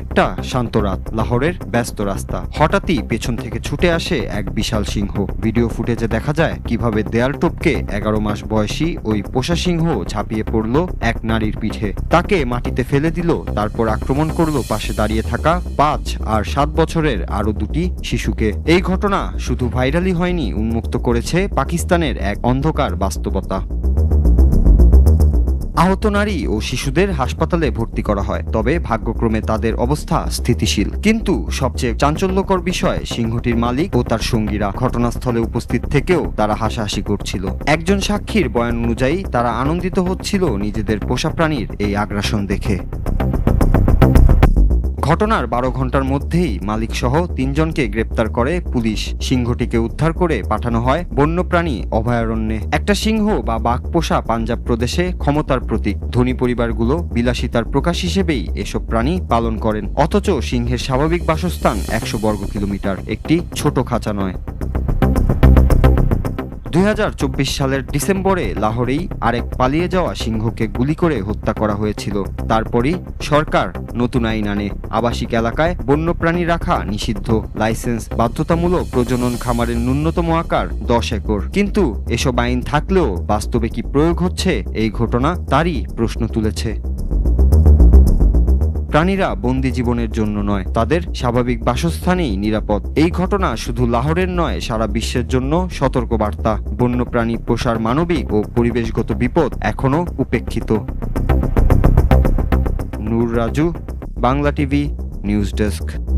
একটা শান্ত রাত, লাহোরের ব্যস্ত রাস্তা। হঠাৎই পেছন থেকে ছুটে আসে এক বিশাল সিংহ। ভিডিও ফুটেজে দেখা যায় কীভাবে দেয়াল টপকে এগারো মাস বয়সী ওই পোষা সিংহ ঝাঁপিয়ে পড়ল এক নারীর পিঠে। তাকে মাটিতে ফেলে দিল, তারপর আক্রমণ করল পাশে দাঁড়িয়ে থাকা পাঁচ আর সাত বছরের আরও দুটি শিশুকে। এই ঘটনা শুধু ভাইরালই হয়নি, উন্মুক্ত করেছে পাকিস্তানের এক অন্ধকার বাস্তবতা। আহত নারী ও শিশুদের হাসপাতালে ভর্তি করা হয়। তবে ভাগ্যক্রমে তাদের অবস্থা স্থিতিশীল। কিন্তু সবচেয়ে চাঞ্চল্যকর বিষয় সিংহটির মালিক ও তার সঙ্গীরা ঘটনাস্থলে উপস্থিত থেকেও তারা হাসাহাসি করছিল। একজন সাক্ষীর বয়ান অনুযায়ী তারা আনন্দিত হচ্ছিল নিজেদের পোষা প্রাণীর এই আগ্রাসন দেখে। ঘটনার বারো ঘণ্টার মধ্যেই মালিক সহ তিনজনকে গ্রেপ্তার করে পুলিশ। সিংহটিকে উদ্ধার করে পাঠানো হয় বন্যপ্রাণী অভয়ারণ্যে। একটা সিংহ বা বাঘ পোষা পাঞ্জাব প্রদেশে ক্ষমতার প্রতীক। ধনী পরিবারগুলো বিলাসিতার প্রকাশ হিসেবেই এসব প্রাণী পালন করেন। অথচ সিংহের স্বাভাবিক বাসস্থান একশো বর্গ কিলোমিটার। একটি ছোট খাঁচা নয়। দুই হাজার চব্বিশ সালের ডিসেম্বরে লাহোরেই আরেক পালিয়ে যাওয়া সিংহকে গুলি করে হত্যা করা হয়েছিল। তারপরই সরকার নতুন আইন আনে। আবাসিক এলাকায় বন্যপ্রাণী রাখা নিষিদ্ধ। লাইসেন্স, বাধ্যতামূলক প্রজনন খামারের ন্যূনতম আকার দশ একর। কিন্তু এসব আইন থাকলেও বাস্তবে কি প্রয়োগ হচ্ছে এই ঘটনা তারই প্রশ্ন তুলেছে। প্রাণীরা বন্দি জীবনের জন্য নয়, তাদের স্বাভাবিক বাসস্থানেই নিরাপদ। এই ঘটনা শুধু লাহোরের নয়, সারা বিশ্বের জন্য সতর্কবার্তা। বন্যপ্রাণী পোষার মানবিক ও পরিবেশগত বিপদ এখনও উপেক্ষিত। Noor Raju, Bangla TV, news desk.